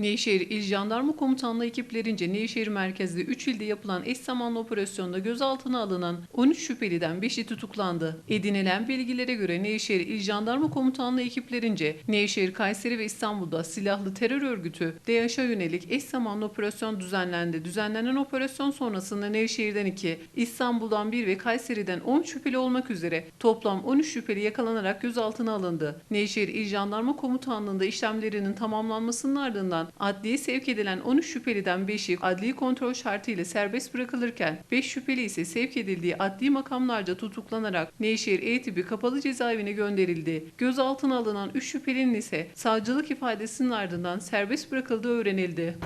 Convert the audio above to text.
Nevşehir İl Jandarma Komutanlığı ekiplerince Nevşehir merkezli 3 ilde yapılan eş zamanlı operasyonda gözaltına alınan 13 şüpheliden 5'i tutuklandı. Edinilen bilgilere göre Nevşehir İl Jandarma Komutanlığı ekiplerince Nevşehir, Kayseri ve İstanbul'da silahlı terör örgütü DAEŞ'e yönelik eş zamanlı operasyon düzenlendi. Düzenlenen operasyon sonrasında Nevşehir'den 2, İstanbul'dan 1 ve Kayseri'den 10 şüpheli olmak üzere toplam 13 şüpheli yakalanarak gözaltına alındı. Nevşehir İl Jandarma Komutanlığı'nda işlemlerinin tamamlanmasının ardından adliye sevk edilen 13 şüpheliden 5'i adli kontrol şartıyla serbest bırakılırken 5 şüpheli ise sevk edildiği adli makamlarca tutuklanarak Nevşehir E tipi kapalı cezaevine gönderildi. Gözaltına alınan 3 şüphelinin ise savcılık ifadesinin ardından serbest bırakıldığı öğrenildi.